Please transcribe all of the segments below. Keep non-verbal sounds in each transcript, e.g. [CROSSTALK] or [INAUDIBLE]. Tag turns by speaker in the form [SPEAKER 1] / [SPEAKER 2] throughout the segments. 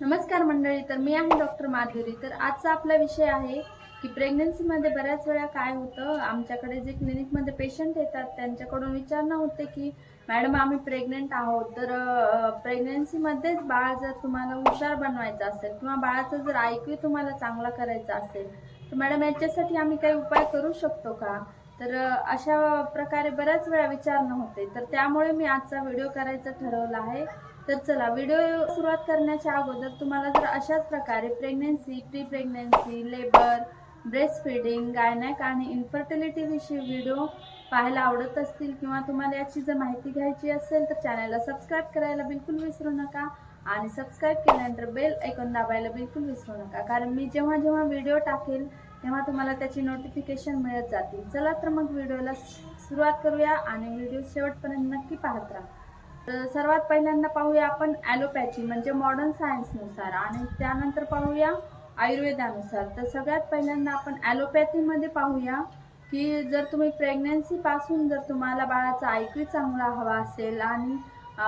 [SPEAKER 1] नमस्कार मंडळी तर मी आहे डॉक्टर माधुरी. तर आजचा आपला विषय आहे की प्रेग्नन्सीमध्ये बऱ्याच वेळा काय होतं? आमच्याकडे जे क्लिनिकमध्ये पेशंट येतात त्यांच्याकडून विचारणं होते की मॅडम आम्ही प्रेग्नेंट आहोत. तर प्रेग्नन्सीमध्येच बाळ जर तुम्हाला हुशार बनवायचं असेल किंवा बाळाचं जर ऐकू तुम्हाला चांगला करायचा असेल तर मॅडम याच्यासाठी आम्ही काही उपाय करू शकतो का? तर अशा प्रकारे बऱ्याच वेळा विचारणं होते. तर त्यामुळे मी आजचा व्हिडिओ करायचा ठरवला आहे. तर चला व्हिडिओ सुरुवात करण्याच्या अगोदर तुम्हाला जर अशाच प्रकारे pregnancy pre pregnancy labour breast feeding gynaec आणि इन्फर्टिलिटी विषयी व्हिडिओ पाहायला आवडत असतील किंवा तुम्हाला याची जर माहिती घ्यायची असेल तर चॅनलला सबस्क्राईब करायला बिलकुल विसरू नका आणि सबस्क्राईब केल्यानंतर बेल ऐकून दाबायला बिलकुल विसरू नका. कारण मी जेव्हा जेव्हा व्हिडिओ टाकेल तेव्हा तुम्हाला त्याची नोटिफिकेशन मिळत जातील. चला तर मग व्हिडिओला सुरुवात करूया आणि व्हिडिओ शेवटपर्यंत नक्की पाहत राहा. तर सर्वात पहिल्यांदा पाहूया आपण ॲलोपॅथी म्हणजे मॉडर्न सायन्सनुसार आणि त्यानंतर पाहूया आयुर्वेदानुसार. तर सगळ्यात पहिल्यांदा आपण ॲलोपॅथीमध्ये पाहूया की जर तुम्ही प्रेग्नन्सीपासून जर तुम्हाला बाळाचा ऐकू चांगला हवा असेल आणि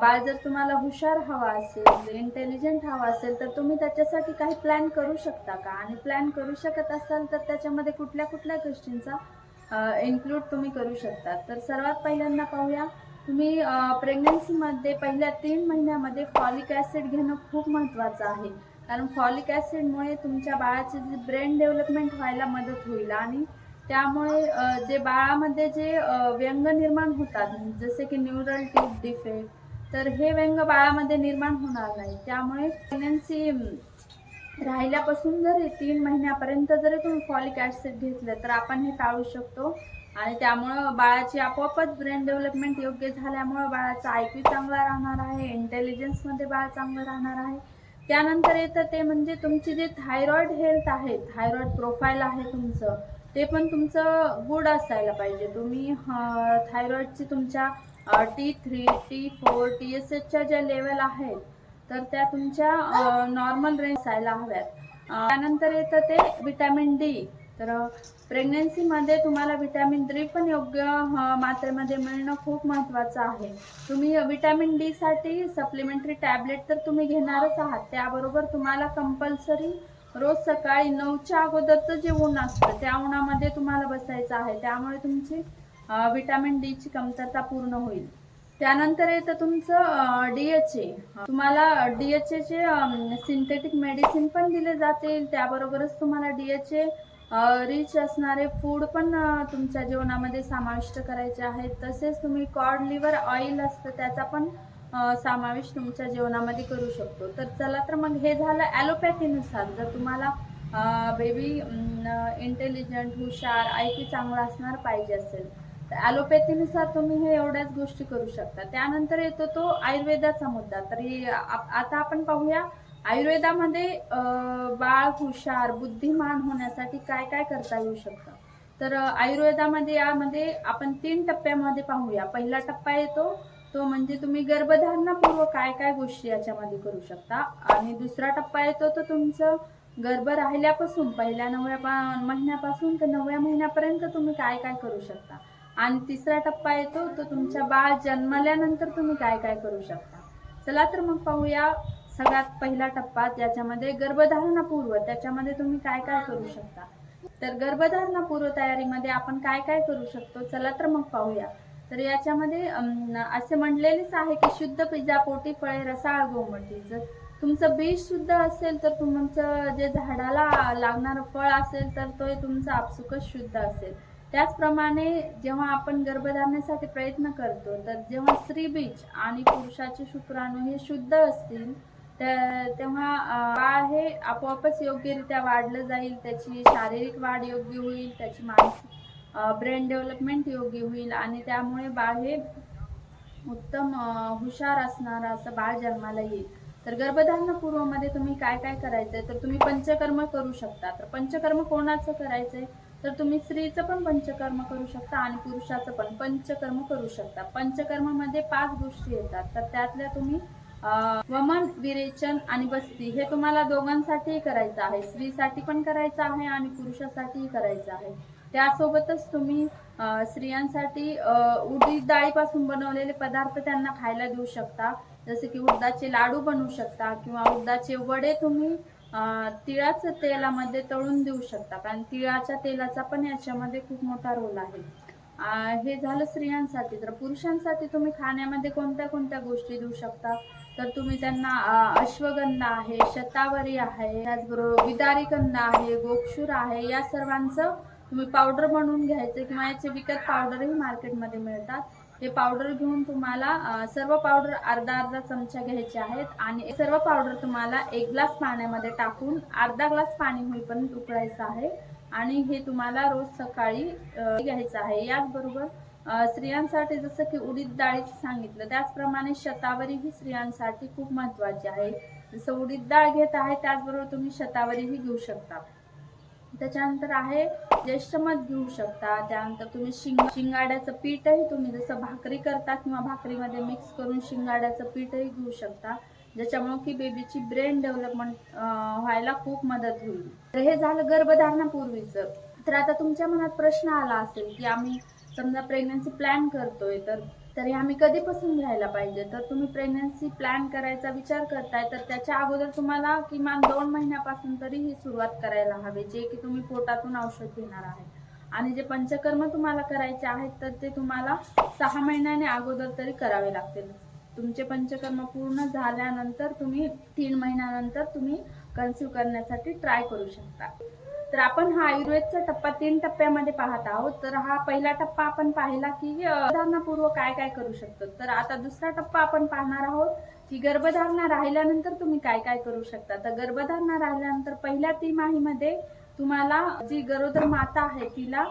[SPEAKER 1] बाळ जर तुम्हाला हुशार हवा असेल इंटेलिजंट हवा असेल तर तुम्ही त्याच्यासाठी काही प्लॅन करू शकता का? आणि प्लॅन करू शकत असाल तर त्याच्यामध्ये कुठल्या कुठल्या गोष्टींचा इन्क्लूड तुम्ही करू शकता. तर सर्वात पहिल्यांदा पाहूया तुम्ही प्रेग्नन्सीमध्ये पहिल्या तीन महिन्यामध्ये फॉलिक ॲसिड घेणं खूप महत्त्वाचं आहे. कारण फॉलिक ॲसिडमुळे तुमच्या बाळाचे जे ब्रेन डेव्हलपमेंट व्हायला मदत होईल आणि त्यामुळे जे बाळामध्ये जे व्यंग निर्माण होतात जसे की न्यूरल ट्यूब डिफेक्ट तर हे व्यंग बाळामध्ये निर्माण होणार नाही. त्यामुळे प्रेग्नन्सी राहिल्यापासून जर तीन महिन्यापर्यंत जरी तुम्ही फॉलिक ॲसिड घेतलं तर आपण हे टाळू शकतो. आणि त्यामुळं बाळाची आपोआपच ब्रेन डेव्हलपमेंट योग्य झाल्यामुळं बाळाचा आयक्यू चांगला राहणार आहे इंटेलिजन्समध्ये बाळ चांगलं राहणार आहे. त्यानंतर येतं ते म्हणजे तुमची जे थायरॉईड हेल्थ आहे थायरॉईड प्रोफाईल आहे तुमचं ते पण तुमचं गुड असायला पाहिजे. तुम्ही थायरॉईडची तुमच्या T three T four T S एचच्या ज्या लेवल आहेत तर त्या तुमच्या नॉर्मल रेंज असायला हव्यात. त्यानंतर येतं ते विटॅमिन डी तर प्रेग्नन्सीमध्ये तुम्हाला विटॅमिन डी पण योग्य मात्रेमध्ये मिळणं खूप महत्त्वाचं आहे. तुम्ही विटॅमिन डीसाठी सप्लिमेंटरी टॅबलेट तर तुम्ही घेणारच आहात. त्याबरोबर तुम्हाला कंपल्सरी रोज सकाळी नऊच्या अगोदरचं जे ऊन असतं त्या उन्हामध्ये तुम्हाला बसायचं आहे. त्यामुळे तुमची विटॅमिन डीची कमतरता पूर्ण होईल. त्यानंतर येतं तुमचं डी एच ए तुम्हाला डी एच एचे सिंथेटिक मेडिसिन पण दिले जातील. त्याबरोबरच तुम्हाला डी एच ए रिच असणारे फूड पण तुमच्या जेवणामध्ये समाविष्ट करायचे आहेत. तसेच तुम्ही कॉड लिव्हर ऑइल असतं त्याचा पण समावेश तुमच्या जेवणामध्ये करू शकतो. तर चला तर मग हे झालं ॲलोपॅथीनुसार जर तुम्हाला बेबी इंटेलिजंट हुशार ऐकू चांगला असणार पाहिजे असेल ॲलोपॅथीनुसार तुम्ही हे एवढ्याच गोष्टी करू शकता. त्यानंतर येतो तो आयुर्वेदाचा मुद्दा. तर हे आप- आता आपण पाहूया आयुर्वेदामध्ये बाळ हुशार बुद्धिमान होण्यासाठी काय काय करता येऊ शकतं? तर आयुर्वेदामध्ये यामध्ये आपण तीन टप्प्यामध्ये पाहूया. पहिला टप्पा येतो तो म्हणजे तुम्ही गर्भधारणापूर्व काय काय गोष्टी याच्यामध्ये करू शकता. आणि दुसरा टप्पा येतो तो तुमचं गर्भ राहिल्यापासून पहिल्या नवव्या महिन्यापासून तर नवव्या महिन्यापर्यंत तुम्ही काय काय करू शकता? आणि तिसरा टप्पा येतो तो तुमच्या बाळ जन्मल्यानंतर तुम्ही काय काय करू शकता. चला तर मग पाहूया सगळ्यात पहिला टप्पा ज्याच्यामध्ये गर्भधारणापूर्व त्याच्यामध्ये तुम्ही काय काय करू शकता. तर गर्भधारणापूर्व तयारीमध्ये आपण काय काय करू शकतो चला तर मग पाहूया. तर याच्यामध्ये असे म्हणलेलेच आहे की शुद्ध पिझा पोटी फळे रसाळ गोमटी जर तुमचं बीज शुद्ध असेल तर तुमचं जे झाडाला लागणारं फळ असेल तर तो तुमचं आपसुकच शुद्ध असेल. त्याचप्रमाणे जेव्हा आपण गर्भधारणेसाठी प्रयत्न करतो तर जेव्हा स्त्रीबीज आणि पुरुषाचे शुक्राणू हे शुद्ध असतील तर तेव्हा बाळ हे आपोआपच योग्यरित्या वाढलं जाईल त्याची शारीरिक वाढ योग्य होईल त्याची मानसिक ब्रेन डेव्हलपमेंट योग्य होईल आणि त्यामुळे बाळ हे उत्तम हुशार असणारं असं बाळ जन्माला येईल. तर गर्भधारणपूर्वमध्ये तुम्ही काय काय करायचंय? तर तुम्ही पंचकर्म करू शकता. तर पंचकर्म कोणाचं करायचंय? तर तुम्ही स्त्रीचं पण पंचकर्म करू शकता आणि पुरुषाचं पण. पंचकर्म करू शकता. पंचकर्मामध्ये पाच गोष्टी येतात. तर त्यातल्या तुम्ही वमन विरेचन आणि बस्ती हे तुम्हाला दोघांसाठीही करायचं आहे. स्त्रीसाठी पण करायचं आहे आणि पुरुषासाठीही करायचं आहे. त्यासोबतच तुम्ही स्त्रियांसाठी उडीद डाळीपासून बनवलेले पदार्थ त्यांना खायला देऊ शकता. जसे की उडदाचे लाडू बनवू शकता किंवा उडदाचे वडे तुम्ही तिळाचं तिळाच्या तेलामध्ये तळून देऊ शकता कारण तिळाच्या तेलाचा पण याच्यामध्ये खूप मोठा रोल आहे. हे झालं स्त्रियांसाठी तर पुरुषांसाठी तुम्ही खाण्यामध्ये कोणत्या कोणत्या गोष्टी देऊ शकता? तर तुम्ही त्यांना अश्वगंधा आहे शतावरी आहे त्याचबरोबर विदारीगंधा आहे गोक्षूर आहे या सर्वांचं तुम्ही पावडर बनवून घ्यायचं किंवा याचे विकत पावडरही मार्केटमध्ये मिळतात. हे पावडर घेऊन तुम्हाला सर्व पावडर अर्धा अर्धा चमचा घ्यायचे आहेत आणि सर्व पावडर तुम्हाला एक ग्लास पाण्यामध्ये टाकून अर्धा ग्लास पाणी होईपर्यंत उकळायचं आहे. आणि हे तुम्हाला रोज सकाळी घ्यायचं आहे. याचबरोबर स्त्रियांसाठी जसं की उडीद डाळीचं सांगितलं त्याचप्रमाणे शतावरी ही स्त्रियांसाठी खूप महत्त्वाची आहे. जसं उडीद डाळ घेत आहे त्याचबरोबर तुम्ही शतावरीही घेऊ शकता. त्याच्यानंतर आहे ज्येष्ठ मध घेऊ शकता. त्यानंतर तुम्ही शिंग शिंगाड्याचं पीठही तुम्ही जसं भाकरी करता किंवा भाकरीमध्ये मिक्स करून शिंगाड्याचं पीठही घेऊ शकता. ज्याच्यामुळे की बेबीची ब्रेन डेव्हलपमेंट व्हायला खूप मदत होईल. तर हे झालं गर्भधारणापूर्वीचं. तर आता तुमच्या मनात प्रश्न आला असेल की आम्ही समजा प्रेग्नन्सी प्लॅन करतोय तर तर हे आम्ही कधीपासून घ्यायला पाहिजे? तर तुम्ही प्रेग्नन्सी प्लॅन करायचा विचार करताय तर त्याच्या अगोदर तुम्हाला किमान दोन महिन्यापासून तरी ही सुरुवात करायला हवी जे की तुम्ही पोटातून औषध घेणार आहे. आणि जे पंचकर्म तुम्हाला करायचे आहेत तर ते तुम्हाला सहा महिन्याने अगोदर तरी करावे लागतील. तुमचे पंचकर्म पूर्ण झाल्यानंतर तुम्ही तीन महिन्यानंतर तुम्ही कन्सिव्ह करण्यासाठी ट्राय करू शकता. तर आपण हा आयुर्वेदचा टप्पा तीन टप्प्यामध्ये पाहत आहोत. तर हा पहिला टप्पा आपण पाहिला की गर्भधारणापूर्व काय काय करू शकतो? तर आता दुसरा टप्पा आपण पाहणार आहोत की गर्भधारणा राहिल्यानंतर तुम्ही काय काय करू शकता? तर गर्भधारणा राहिल्यानंतर पहिल्या तिमाहीमध्ये तुम्हाला जी गरोदर माता आहे तिला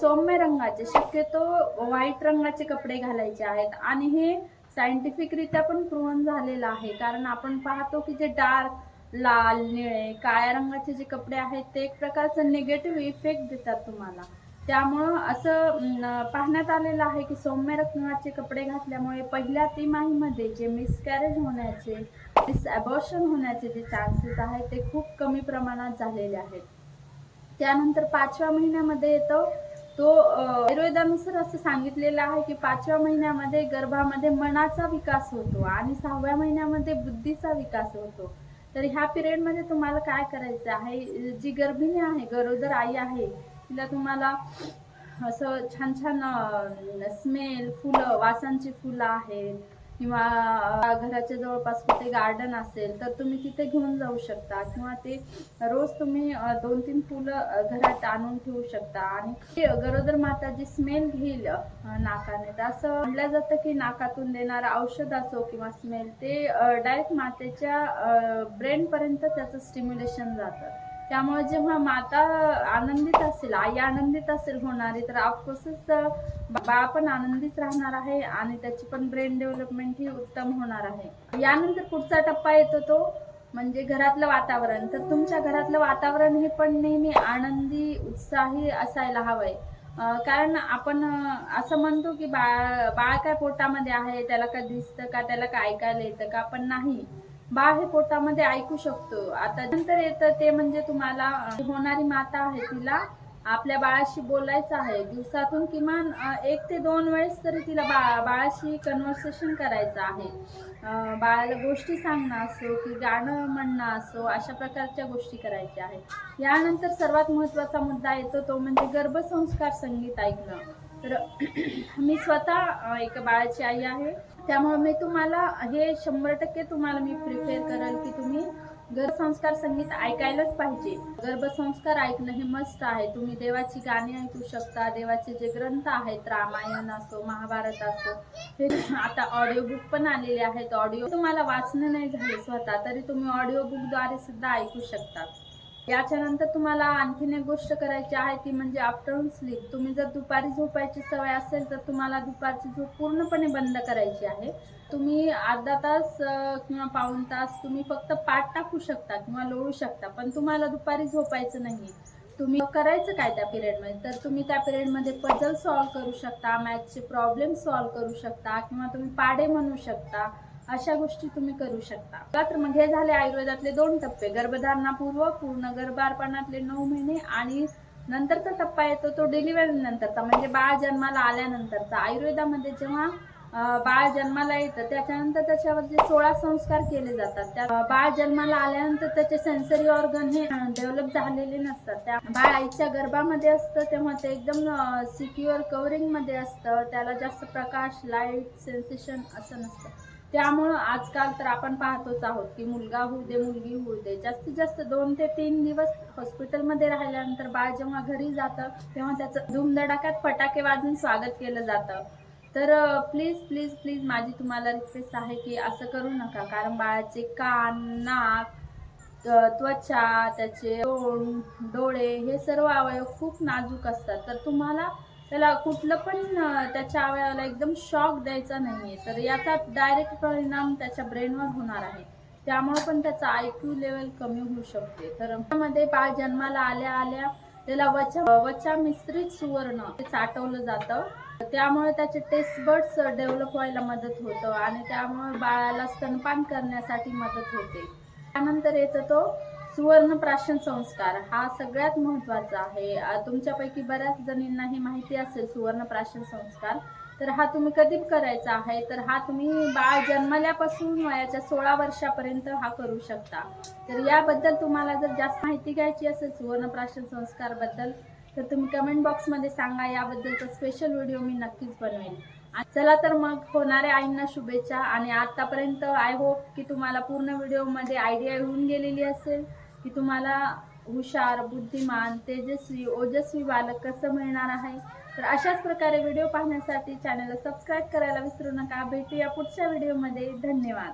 [SPEAKER 1] सौम्य रंगाचे शक्यतो व्हाईट रंगाचे कपडे घालायचे आहेत. आणि हे सायंटिफिकरित्या पण प्रूव्हन झालेलं आहे. कारण आपण पाहतो की जे डार्क लाल निळे काळ्या रंगाचे जे कपडे आहेत ते एक प्रकारचं निगेटिव्ह इफेक्ट देतात तुम्हाला. त्यामुळं असं पाहण्यात आलेलं आहे की सौम्य रत्नाचे कपडे घातल्यामुळे पहिल्या तिमाहीमध्ये जे मिसकॅरेज होण्याचे मिसॲबॉर्शन होण्याचे जे चान्सेस आहेत ते खूप कमी प्रमाणात झालेले आहेत. त्यानंतर पाचव्या महिन्यामध्ये येतो. तो आयुर्वेदानुसार असं सांगितलेलं आहे की पाचव्या महिन्यामध्ये गर्भामध्ये मनाचा विकास होतो आणि सहाव्या महिन्यामध्ये बुद्धीचा विकास होतो. तर ह्या पिरियडमध्ये तुम्हाला काय करायचं आहे? जी गर्भिणी आहे गरोदर आई आहे तिला तुम्हाला असं छान छान स्मेल फुलं वासांची फुलं आहेत. किंवा घराच्या जवळपास कुठे गार्डन असेल तर तुम्ही तिथे घेऊन जाऊ शकता. किंवा ते रोज तुम्ही दोन तीन फुलं घरात आणून ठेवू शकता. आणि गरोदर माता जी स्मेल घेईल नाकाने. तर असं म्हटलं जातं की नाकातून देणारं औषध असो किंवा स्मेल ते डायरेक्ट मातेच्या ब्रेनपर्यंत त्याचं स्टिम्युलेशन जातं. त्यामुळे जेव्हा माता आनंदित असेल आई आनंदित असेल होणारी तर ऑफकोर्सच बाळ पण आनंदीच राहणार आहे आणि त्याची पण ब्रेन डेव्हलपमेंट ही उत्तम होणार आहे. यानंतर पुढचा टप्पा येतो तो म्हणजे घरातलं वातावरण. तर तुमच्या घरातलं वातावरण हे पण नेहमी आनंदी उत्साही असायला हवंय. कारण आपण असं म्हणतो की बाळ बाळ काय पोटामध्ये आहे त्याला काय दिसतं का त्याला काय ऐकायला येतं का पण नाही. बाळ हे पोटामध्ये ऐकू शकतो. आता नंतर येतं ते म्हणजे तुम्हाला होणारी माता आहे तिला आपल्या बाळाशी बोलायचं आहे. दिवसातून किमान एक ते दोन वेळेस तरी तिला बाळा बाळाशी कन्व्हर्सेशन करायचं आहे. बाळाला गोष्टी सांगणं असो की गाणं म्हणणं असो अशा प्रकारच्या गोष्टी करायच्या आहेत. यानंतर सर्वात महत्त्वाचा मुद्दा येतो तो म्हणजे गर्भसंस्कार संगीत ऐकणं. तर [CLEARS THROAT] मी स्वतः एक बाळाची आई आहे. त्यामुळे मी तुम्हाला हे शंभर टक्के तुम्हाला मी प्रिफेअर करेल की तुम्ही गर्भसंस्कार संगीत ऐकायलाच पाहिजे. गर्भसंस्कार ऐकणं हे मस्त आहे. तुम्ही देवाची गाणी ऐकू शकता. देवाचे जे ग्रंथ आहेत रामायण असो महाभारत असो हे [CLEARS THROAT] आता ऑडिओ बुक पण आलेले आहेत. ऑडिओ तुम्हाला वाचणं नाही झाले स्वतः तरी तुम्ही ऑडिओ बुकद्वारे सुद्धा ऐकू शकता. याच्यानंतर तुम्हाला आणखीन एक गोष्ट करायची आहे ती म्हणजे आफ्टरनून स्लीप तुम्ही जर दुपारी झोपायची सवय असेल तर तुम्हाला दुपारची झोप पूर्णपणे बंद करायची आहे. तुम्ही अर्धा तास किंवा पाऊण तास तुम्ही फक्त पाठ टाकू शकता किंवा लोळू शकता पण तुम्हाला दुपारी झोपायचं नाही तुम्ही करायचं काय त्या पिरियडमध्ये? तर तुम्ही त्या पिरियडमध्ये पझल सॉल्व करू शकता मॅथ्सचे प्रॉब्लेम सॉल्व करू शकता किंवा तुम्ही पाडे म्हणू शकता. अशा गोष्टी तुम्ही करू शकता. तर मग हे झाले आयुर्वेदातले दोन टप्पे. गर्भधारणापूर्व पूर्ण गर्भारपणातले नऊ महिने आणि नंतरचा टप्पा येतो तो डिलिव्हरी नंतरचा. म्हणजे बाळ जन्माला आल्यानंतरचा. आयुर्वेदामध्ये जेव्हा बाळ जन्माला येतं त्याच्यानंतर त्याच्यावर जे सोळा संस्कार केले जातात. त्या बाळ जन्माला आल्यानंतर त्याचे सेन्सरी ऑर्गन हे डेव्हलप झालेले नसतात. त्या बाळ आईच्या गर्भामध्ये असतं तेव्हा ते एकदम सिक्युअर कव्हरिंगमध्ये असतं. त्याला जास्त प्रकाश लाइट सेन्सेशन असं नसतं. त्यामुळं आजकाल तर आपण पाहतोच आहोत की मुलगा होऊ दे मुलगी होऊ दे जास्तीत जास्त दोन ते तीन दिवस हॉस्पिटलमध्ये राहिल्यानंतर बाळ जेव्हा घरी जातं तेव्हा त्याचं धूमधडाक्यात फटाके वाजून स्वागत केलं जातं. तर प्लीज प्लीज प्लीज माझी तुम्हाला रिक्वेस्ट आहे की असं करू नका कारण बाळाचे कान नाक त्वचा त्याचे तोंड डोळे हे सर्व अवयव खूप नाजूक असतात. तर तुम्हाला त्याला कुठलं पण त्याच्या अवयवाला एकदम शॉक द्यायचा नाहीये. तर याचा डायरेक्ट परिणाम त्याच्या ब्रेनवर होणार आहे. त्यामुळे पण त्याचा आय क्यू लेवल कमी होऊ शकते. तर त्यामध्ये बाळ जन्माला आल्या आल्या त्याला वचा वचा मिश्रित सुवर्ण ते साठवलं जातं. त्यामुळे त्याचे टेस्ट बर्ड्स डेव्हलप व्हायला मदत होतं आणि त्यामुळे बाळाला स्तनपान करण्यासाठी मदत होते. त्यानंतर येतो तो सुवर्ण प्राशन संस्कार हा सगळ्यात महत्त्वाचा आहे. तुमच्यापैकी बऱ्याच जणींना हे माहिती असेल सुवर्ण प्राशन संस्कार. तर हा तुम्ही कधी करायचा आहे? तर हा तुम्ही बाळ जन्मल्यापासून वयाच्या सोळा वर्षापर्यंत हा करू शकता. तर याबद्दल तुम्हाला जर जास्त माहिती घ्यायची असेल सुवर्ण प्राशन संस्कारबद्दल तर तुम्ही कमेंट बॉक्समध्ये सांगा. याबद्दलचा स्पेशल व्हिडिओ मी नक्कीच बनवेन. चला तर मग होणाऱ्या आईंना शुभेच्छा. आणि आतापर्यंत आय होप की तुम्हाला पूर्ण व्हिडिओमध्ये आयडिया येऊन गेलेली असेल. की तुम्हाला हुशार बुद्धिमान तेजस्वी ओजस्वी बालक कसं मिळणार आहे? तर अशाच प्रकारे व्हिडिओ पाहण्यासाठी चॅनलला सबस्क्राईब करायला विसरू नका. भेटूया पुढच्या व्हिडिओमध्ये धन्यवाद.